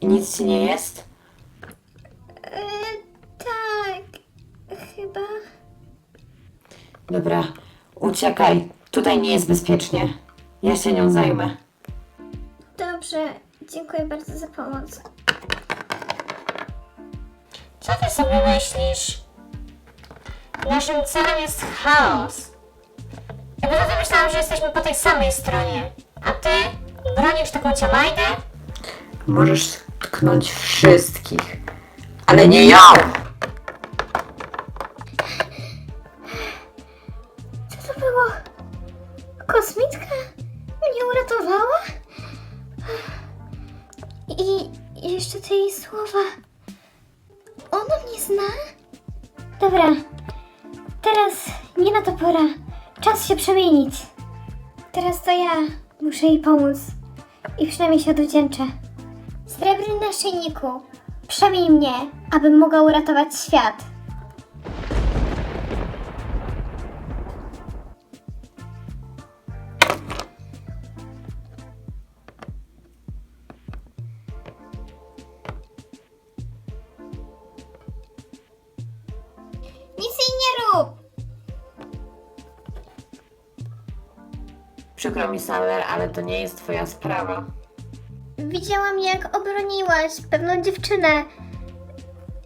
I nic ci nie jest? E, tak, chyba. Dobra, uciekaj. Tutaj nie jest bezpiecznie. Ja się nią zajmę. Dobrze, dziękuję bardzo za pomoc. Co ty sobie myślisz? Naszym celem jest chaos. Poza tym myślałam, że jesteśmy po tej samej stronie. A ty bronisz taką ciamajdę? Możesz tknąć wszystkich, ale nie ją! Co to było? Kosmitka mnie uratowała? I jeszcze te jej słowa. Ona mnie zna? Dobra, teraz nie na to pora. Czas się przemienić. Teraz to ja muszę jej pomóc. I przynajmniej się odwdzięczę. Srebrny naszyjniku, przemień mnie, abym mogła uratować świat. Nic jej nie rób! Przykro mi, Summer, ale to nie jest twoja sprawa. Widziałam, jak obroniłaś pewną dziewczynę.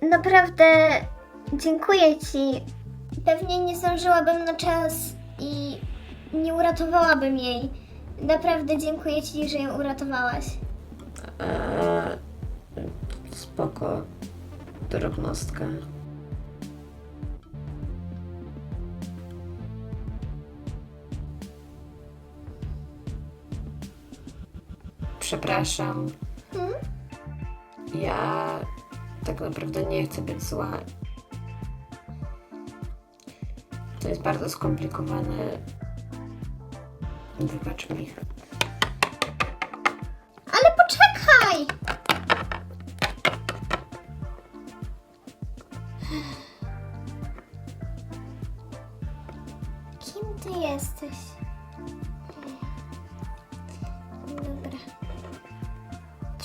Naprawdę dziękuję ci. Pewnie nie zdążyłabym na czas i nie uratowałabym jej. Naprawdę dziękuję ci, że ją uratowałaś. Eee, spoko. Drobnostka. Przepraszam. Hmm? Ja tak naprawdę nie chcę być zła. To jest bardzo skomplikowane. Wybacz mi.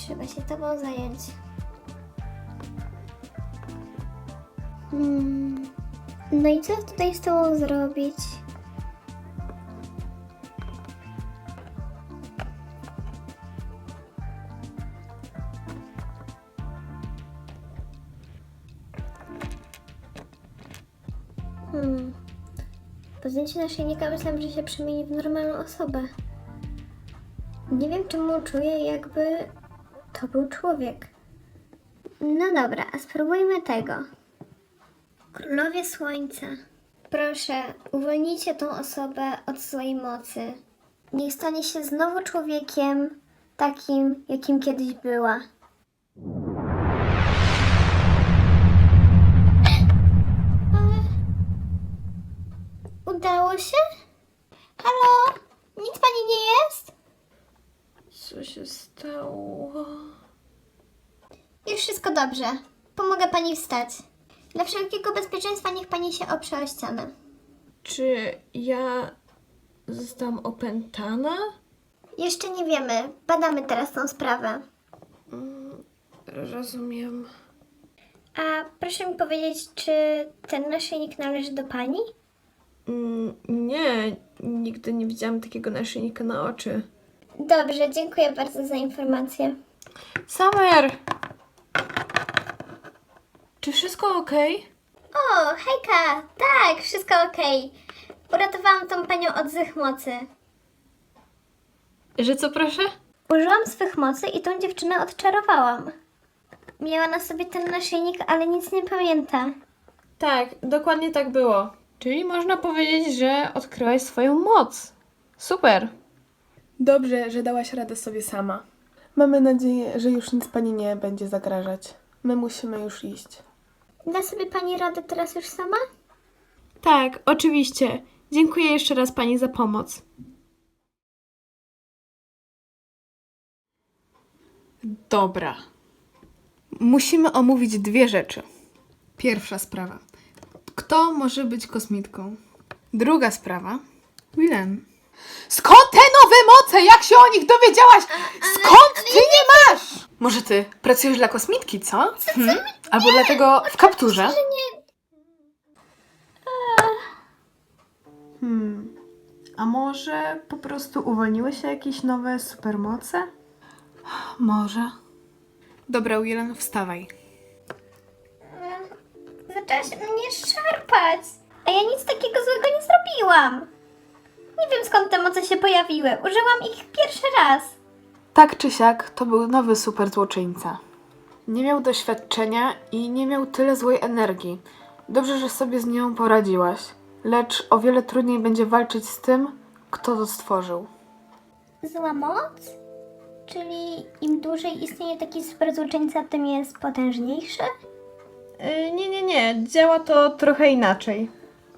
Trzeba się tobą zająć. Hmm. No i co tutaj z tobą zrobić? Hmm. Po zdjęciu myślałam, że się przemieni w normalną osobę. Nie wiem, czemu czuję, jakby to był człowiek. No dobra, spróbujmy tego. Królowie Słońca. Proszę, uwolnijcie tą osobę od złej mocy. Niech stanie się znowu człowiekiem, takim, jakim kiedyś była. Udało się? Halo? Nic pani nie jest? Co się stało? Już wszystko dobrze. Pomogę pani wstać. Dla wszelkiego bezpieczeństwa niech pani się oprze o ścianę. Czy ja zostałam opętana? Jeszcze nie wiemy. Badamy teraz tą sprawę. Rozumiem. A proszę mi powiedzieć, czy ten naszyjnik należy do pani? Mm, nie, nigdy nie widziałam takiego naszyjnika na oczy. Dobrze, dziękuję bardzo za informację. Summer! Czy wszystko ok? O, hejka! Tak, wszystko okej. Uratowałam tą panią od złych mocy. Że co proszę? Użyłam swych mocy i tą dziewczynę odczarowałam. Miała na sobie ten naszyjnik, ale nic nie pamięta. Tak, dokładnie tak było. Czyli można powiedzieć, że odkryłaś swoją moc. Super! Dobrze, że dałaś radę sobie sama. Mamy nadzieję, że już nic pani nie będzie zagrażać. My musimy już iść. Da sobie pani radę teraz już sama? Tak, oczywiście. Dziękuję jeszcze raz pani za pomoc. Dobra. Musimy omówić dwie rzeczy. Pierwsza sprawa. Kto może być kosmitką? Druga sprawa. Willem. Skąd te nowe moce? Jak się o nich dowiedziałaś? Skąd ty nie masz? Może ty pracujesz dla kosmitki, co? Hmm? Albo dla tego w kapturze? Hmm. A może po prostu uwolniły się jakieś nowe supermoce? Może. Dobra, Ujelan, wstawaj. Zaczęłaś mnie szarpać. A ja nic takiego złego nie zrobiłam. Nie wiem skąd te moce się pojawiły. Użyłam ich pierwszy raz. Tak czy siak, to był nowy super złoczyńca. Nie miał doświadczenia i nie miał tyle złej energii. Dobrze, że sobie z nią poradziłaś, lecz o wiele trudniej będzie walczyć z tym, kto to stworzył. Zła moc? Czyli im dłużej istnieje taki super złoczyńca, tym jest potężniejszy? Yy, nie, nie, nie. Działa to trochę inaczej.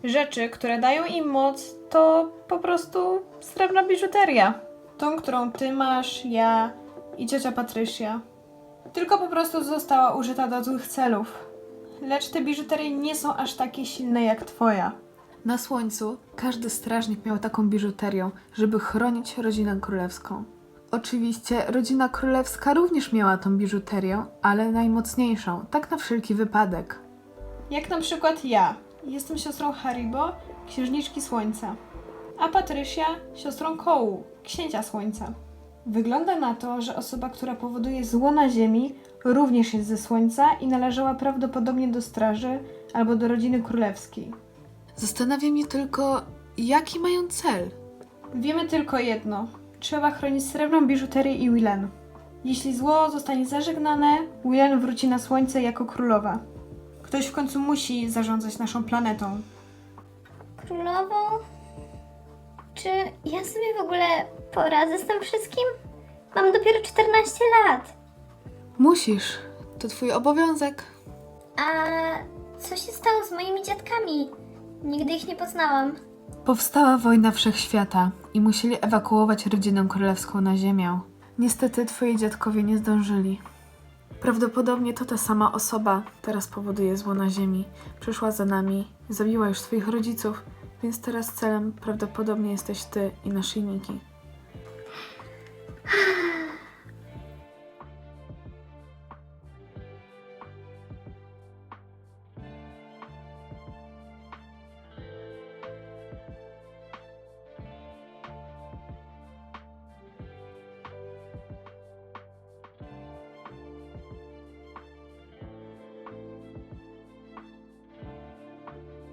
Rzeczy, które dają im moc, to po prostu srebrna biżuteria. Tą, którą ty masz, ja i ciocia Patrycja. Tylko po prostu została użyta do złych celów. Lecz te biżuterie nie są aż takie silne jak twoja. Na słońcu każdy strażnik miał taką biżuterię, żeby chronić rodzinę królewską. Oczywiście rodzina królewska również miała tą biżuterię, ale najmocniejszą, tak na wszelki wypadek. Jak na przykład ja. Jestem siostrą Haribo, księżniczki słońca. A Patrycja siostrą Kołu, księcia słońca. Wygląda na to, że osoba, która powoduje zło na ziemi, również jest ze słońca i należała prawdopodobnie do straży albo do rodziny królewskiej. Zastanawia mnie tylko, jaki mają cel. Wiemy tylko jedno. Trzeba chronić srebrną biżuterię i Willen. Jeśli zło zostanie zażegnane, Willen wróci na słońce jako królowa. Ktoś w końcu musi zarządzać naszą planetą. Królową? Czy ja sobie w ogóle poradzę z tym wszystkim? Mam dopiero 14 lat. Musisz, to twój obowiązek. A co się stało z moimi dziadkami? Nigdy ich nie poznałam. Powstała wojna wszechświata i musieli ewakuować rodzinę królewską na ziemię. Niestety twoi dziadkowie nie zdążyli. Prawdopodobnie to ta sama osoba teraz powoduje zło na ziemi. Przyszła za nami, zabiła już swoich rodziców, więc teraz celem prawdopodobnie jesteś ty i naszyjniki.